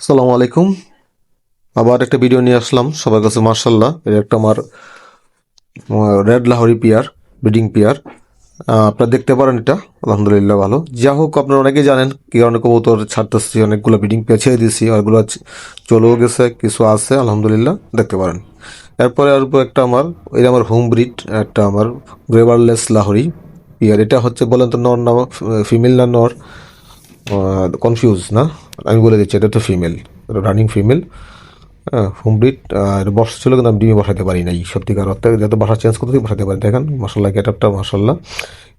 আসসালামু আলাইকুম। আবার একটা ভিডিও নিয়ে আসলাম। সবার কাছে মার্শাল্লাহ এটা একটা আমার red Lahori pair breeding pair আপনারা দেখতে পারেন এটা, আলহামদুলিল্লাহ ভালো। যা হোক, আপনারা অনেকেই জানেন, কি কারণে কবুতর ছাড়তেছি, অনেকগুলো ব্রিডিং পেয়ার ছেড়ে দিয়েছি ওগুলো চলেও গেছে, কিছু আছে, আলহামদুলিল্লাহ, দেখতে পারেন। এরপরে আসব একটা আমার, এটা আমার হোম ব্রিড একটা আমার গ্রেভারলেস লাহোরি পিয়ার এটা হচ্ছে বলেন তো নর না ফিমেল না নর? কনফিউজ না? আমি বলে দিচ্ছি, এটা তো female running female home breed আর বর্ষা ছিল কিন্তু আমি ডিমে বসাতে পারি নাই, সত্যিকার অর্থে। যত বাসা চেঞ্জ করতে বসাতে পারি, দেখেন মশলা গেটআপটা মশাল্লা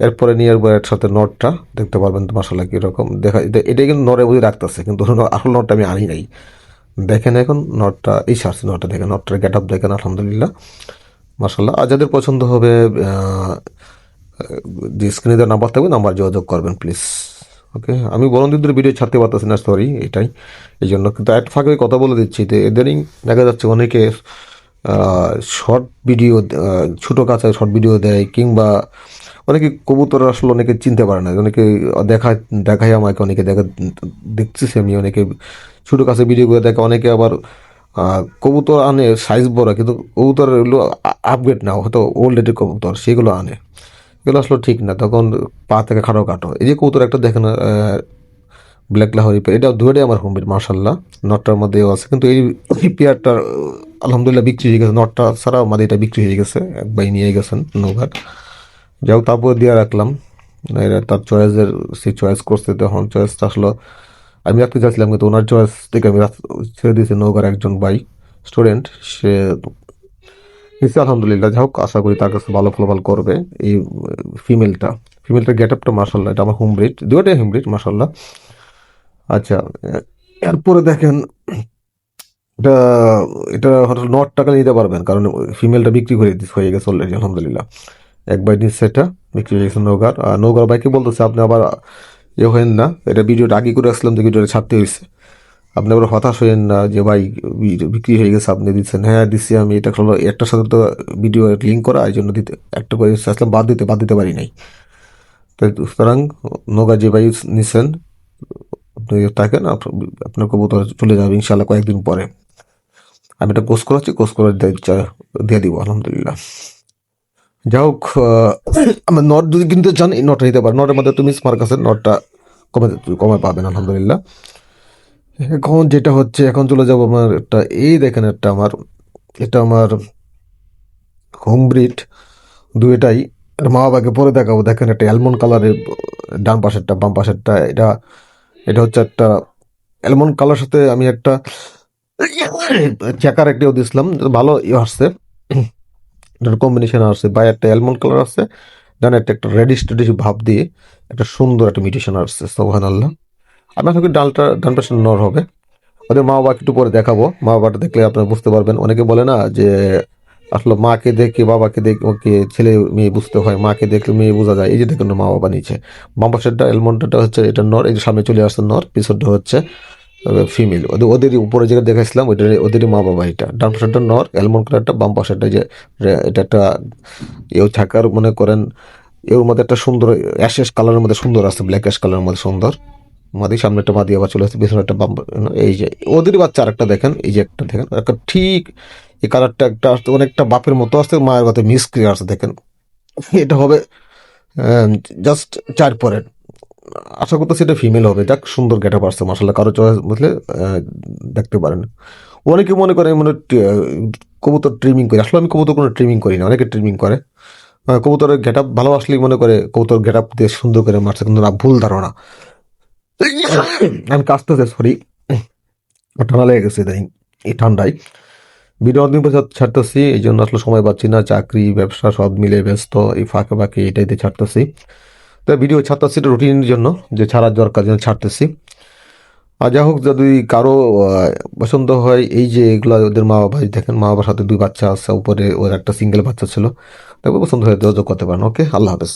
এরপরে নিয়ার বয়ের সাথে নটটা দেখতে পারবেন তো মশলা কীরকম। দেখা এটাই কিন্তু নরে বুঝে রাখতেছে, কিন্তু আসল নটটা আমি আনি নাই। দেখেন এখন নটটা এই সারছে নটটা দেখেন নটটার গেট আপ দেখেন, আলহামদুলিল্লাহ মাসাল্লাহ আর যাদের পছন্দ হবে যে স্ক্রিনে নাম্বার থাকবে নাম্বার যোগাযোগ করবেন প্লিজ ওকে আমি বরং দিনের ভিডিও ছাড়তে পারতেছি না সরি এটাই। এই জন্য কিন্তু এক ফাঁকে কথা বলে দিচ্ছি। যে এদেরই দেখা যাচ্ছে অনেকে শর্ট ভিডিও ছোটো কাছে শর্ট ভিডিও দেয়, কিংবা অনেকে কবুতর আসলে অনেকে চিনতে পারে না। অনেকে দেখা দেখায় আমাকে, অনেকে দেখা দেখছি আমি, অনেকে ছোটো কাছে ভিডিওগুলো দেখে, অনেকে আবার কবুতর আনে সাইজ বড়, কিন্তু কবুতর এগুলো আপগ্রেড না, হয়তো ওল্ড এডের কবুতর, সেগুলো আনে। এগুলো আসলে ঠিক না। তখন পা থেকে খাটো কাটো এই যে কবুতর একটা দেখেন ব্ল্যাক লাহরি পেয়ার এটা দুটোই আমার হোম মার্শাল্লাহ নটটার মধ্যেও আছে। কিন্তু এই পেয়ারটার আলহামদুলিল্লাহ, বিক্রি হয়ে গেছে। নটটা ছাড়াও আমাদের এটা বিক্রি হয়ে গেছে। এক নিয়ে গেছেন নৌঘাট। হোক, তারপরে দিয়ে রাখলাম। এরা তার চয়েসের সে চয়েস করছে তখন। চয়েসটা আসলো, আমি রাখতে চাইছিলাম, কিন্তু ওনার চয়েস থেকে আমি ছেড়ে দিয়েছি নৌকার একজন ভাই স্টুডেন্ট সে নিশ্চয় আলহামদুলিল্লাহ। যাই হোক, আশা করি তার কাছে ভালো ফলাফল করবে এই ফিমেলটা ফিমেলটার গেট আপটা মার্শাল্লাহ এটা আমার হোম ব্রিড দুটাই হোম ব্রিড মার্শাল্লাহ আচ্ছা এরপরে দেখেন, এটা এটা হয়তো নট টাকা নিতে পারবেন, কারণ ফিমেলটা বিক্রি করে হয়ে গেছে অলরেডি আলহামদুলিল্লাহ। এক বাই নিচ্ছে এটা, বিক্রি হয়ে গেছে নৌকার। আর নৌকার বাইকে বলতেছে, আপনি আবার ইয়ে হয়েন না, এটা ভিডিওটা আগে করে আসলাম যে ভিডিওটা ছাড়তে হয়েছে আপনি আবার হতাশ হয়েন না যে, ভাই বিক্রি হয়ে গেছে, আপনি দিচ্ছেন। হ্যাঁ দিচ্ছি আমি, এটা হলো একটার সাথে তো ভিডিও লিঙ্ক করা, এই জন্য দিতে, একটা করে আসলাম বাদ দিতে বাদ দিতে পারি নাই। তো সুতরাং, নৌকা যে ভাই নিচ্ছেন আপনি থাকেন আপনার কবুতর চলে যাবে ইনশাল্লাহ কয়েকদিন পরে। আমি এটা কোর্স করাচ্ছি কোর্স করে দিয়ে- দিব, আলহামদুলিল্লাহ। যাই হোক আমার নট যদি কিনতে চান, এই নটটা নিতে পারেন। নটের মধ্যে তুমি স্মার্ট আছে নটটা কমে কমে পাবেন, আলহামদুলিল্লাহ। এখন যেটা হচ্ছে, এখন চলে যাব আমার একটা, এই দেখেন একটা আমার, এটা আমার হোম ব্রিড দুইটাই। মা বাবাকে পরে দেখাবো। দেখেন একটা অ্যালমন্ড কালারের ডান পাশেরটা, বাম পাশেরটা, এটা এটা হচ্ছে একটা অ্যালমন্ড কালার সাথে আমি একটা চেকার একটিও দিয়েছিলাম। ভালো আসছে। কম্বিনেশন আসছে। বা একটা অ্যালমন্ড কালার আসছে ডান একটা একটা রেডিশ টেডিশ ভাব দিয়ে একটা সুন্দর একটা মিউটেশন আসছে সোহান আল্লাহ আশা করি ডালটা, ডান পাশে নর হবে। ওদের মা বাবাকে একটু পরে দেখাবো। মা বাবাটা দেখলে আপনারা বুঝতে পারবেন। অনেকে বলে না যে, আসলে মাকে দেখে বাবাকে দেখে ছেলে মেয়ে বুঝতে হয়। মাকে দেখলে মেয়ে বোঝা যায়। এই যে দেখুন মা বাবা নিচে। বাম পাশেরটা এলমন্ডটা হচ্ছে, এটা নর, এই যে সামনে চলে আসছে নর, পিছনটা হচ্ছে ফিমেল ওদের ওদেরই উপরে যেটা দেখাইছিলাম, ওইটা ওদেরই মা বাবা এটা। ডান পাশেরটা নর, এলমন্ড কালারটা, বাম পাশেরটা যে এটা একটা, এও থাকার মনে করেন, এর মধ্যে একটা সুন্দর, অ্যাশেস কালারের মধ্যে সুন্দর আছে ব্ল্যাক অ্যাশ কালারের মধ্যে সুন্দর। মাদি সামনে একটা মাদি আবার চলে আসছে পিছনে একটা বাম, এই যে ওদেরই বাচ্চা আরেকটা দেখেন, এই যে একটা দেখেন, একটা ঠিক এই কালারটা একটা আসতে, অনেকটা বাপের মতো আসতে, মায়ের কথা মিস করে আসছে, দেখেন। এটা হবে জাস্ট চার পরের। আশা করতেছি এটা ফিমেল হবে, যাক, সুন্দর গেটা পারছে মাসাল্লাহ কারও চয়েস বুঝলে দেখতে পারেন। অনেকে মনে করে মানে কবুতর ট্রিমিং করি, আসলে আমি কবুতর কোনো ট্রিমিং করি না, অনেকে ট্রিমিং করে। কবুতরের গেট আপ ভালো আসলেই মনে করে, কবুতর গেট আপ দিয়ে সুন্দর করে মারছে, কিন্তু না, ভুল ধারণা। আমি কাজতেছে সরি। ঠান্ডা লেগে গেছে তাই এই ঠান্ডায়। ভিডিও অনেকদিন পর ছাড়তেছি, এই জন্য আসলে সময় পাচ্ছি না, চাকরি, ব্যবসা সব মিলে ব্যস্ত, এই ফাঁকে ফাঁকে এটাই দিয়ে ছাড়তেছি। তো ভিডিও ছাড়তেছি এটা রুটিনের জন্য, যে ছাড়ার দরকার জন্য ছাড়তেছি। আর যাই হোক, যদি কারও পছন্দ হয়, এই যে এগুলো ওদের মা বাবা দেখেন মা বাবার সাথে দুই বাচ্চা আছে, উপরে ওর একটা সিঙ্গেল বাচ্চা ছিল, তারপর পছন্দ হয়ে যোগাযোগ করতে পারেন ওকে আল্লাহ হাফেজ।